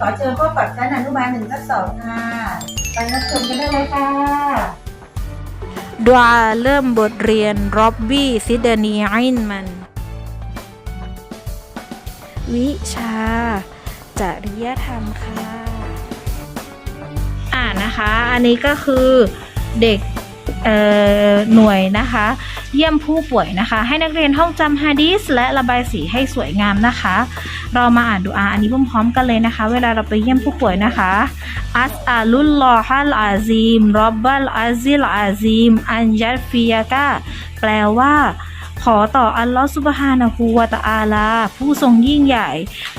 ขอเชิญพบกับชั้นอนุบาลหนึ่งทับสองค่ะไปรับชมกันได้เลยค่ะดวาเริ่มบทเรียนร็อบบี้ซิดนีไอนมัน วิชาจริยธรรมค่ะ อ่านนะคะ อันนี้ก็คือเด็กเอ่อ หน่วยนะคะ เยี่ยมผู้ป่วยนะคะ ให้นักเรียนท่องจำฮะดีสและระบายสีให้สวยงามนะคะ เรามาอ่านดูอาอันนี้พร้อมๆกันเลยนะคะ เวลาเราไปเยี่ยมผู้ป่วยนะคะอัสอาลุลลอฮัลอาซีมรอบบัลอาซิลอาซีมอันยัดฟิยากาแปลว่าขอต่ออัลลอฮฺซุบฮานะฮูวะตะอาลา ผู้ทรงยิ่งใหญ่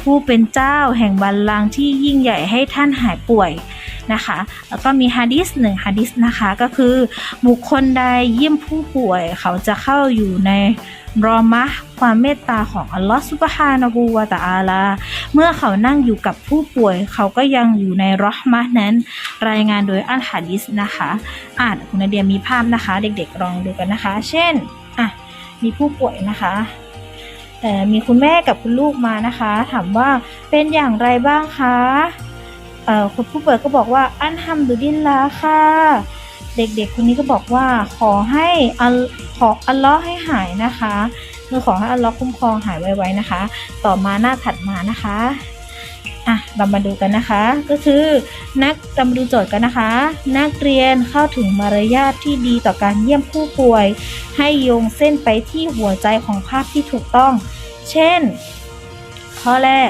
ผู้เป็นเจ้าแห่งบัลลังก์ที่ยิ่งใหญ่ให้ท่านหายป่วย นะคะ แล้วก็มีฮะดิษหนึ่งฮะดิษนะคะก็คือบุคคลใดเยี่ยมผู้ป่วยเขาจะเข้าอยู่ในรอมะความเมตตาของอัลลอฮฺซุบฮานะฮูวะตะอาลา เมื่อเขานั่งอยู่กับผู้ป่วย เขาก็ยังอยู่ในรอห์มะนั้น รายงานโดยอัลฮะดิษนะคะอ่านคุณนเดียมีภาพนะคะ เด็กๆลองดูกันนะคะ เช่นอะมีผู้ป่วยนะคะเอ่มีคุณแม่กับคุณลูกมานะคะ ถามว่าเป็นอย่างไรบ้างคะ คุณผู้ป่วยก็บอกว่าอันฮัมดุลิลลาค่ะ เด็กๆคนนี้ก็บอกว่าขอให้อัลขออัลลอฮ์ให้หายนะคะคือขอให้อัลลอฮ์คุ้มครองหายไวๆนะคะ ต่อมาหน้าถัดมานะคะอะเรามาดูกันนะคะ ก็คือนักเรามาดูโจทย์กันนะคะ นักเรียนเข้าถึงมารยาทที่ดีต่อการเยี่ยมผู้ป่วย ให้โยงเส้นไปที่หัวใจของภาพที่ถูกต้อง เช่น ข้อแรก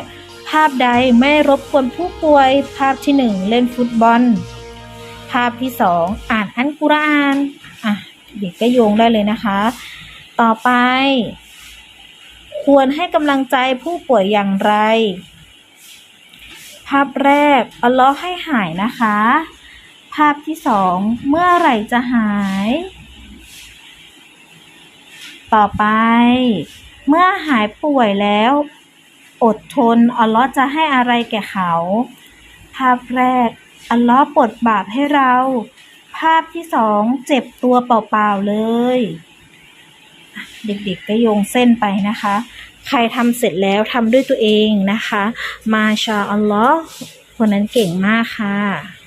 ภาพใดไม่รบกวนผู้ป่วย ภาพที่หนึ่งเล่นฟุตบอล ภาพที่สองอ่านอันกุรอานอะเด็กก็โยงได้เลยนะคะ ต่อไป ควรให้กำลังใจผู้ป่วยอย่างไร ภาพแรกอัลลอฮ์ให้หายนะคะ ภาพที่สองเมื่อไหร่จะหาย ต่อไป เมื่อหายป่วยแล้ว อดทน อัลลอฮ์จะให้อะไรแก่เขา ภาพแรก อัลลอฮ์ปลดบาปให้เรา ภาพที่สองเจ็บตัวเปล่าๆเลย เด็กๆก็โยงเส้นไปนะคะ ใครทำเสร็จแล้วทำด้วยตัวเองนะคะ มาชาอัลลอฮ์คนนั้นเก่งมากค่ะ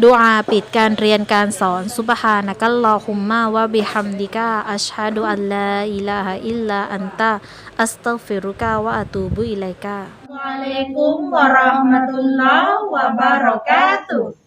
ดูอาปิดการเรียนการสอนซุบฮานะกัลลอฮุมมาวะบิฮัมดิกาอัชฮะดุอัลลาอิลาฮะอิลลาอันตะอัสตัฟิรุกะวะอะตูบุอิลัยกะวะอะลัยกุมวะเราะห์มะตุลลอฮ์วะบารอกาตุฮ์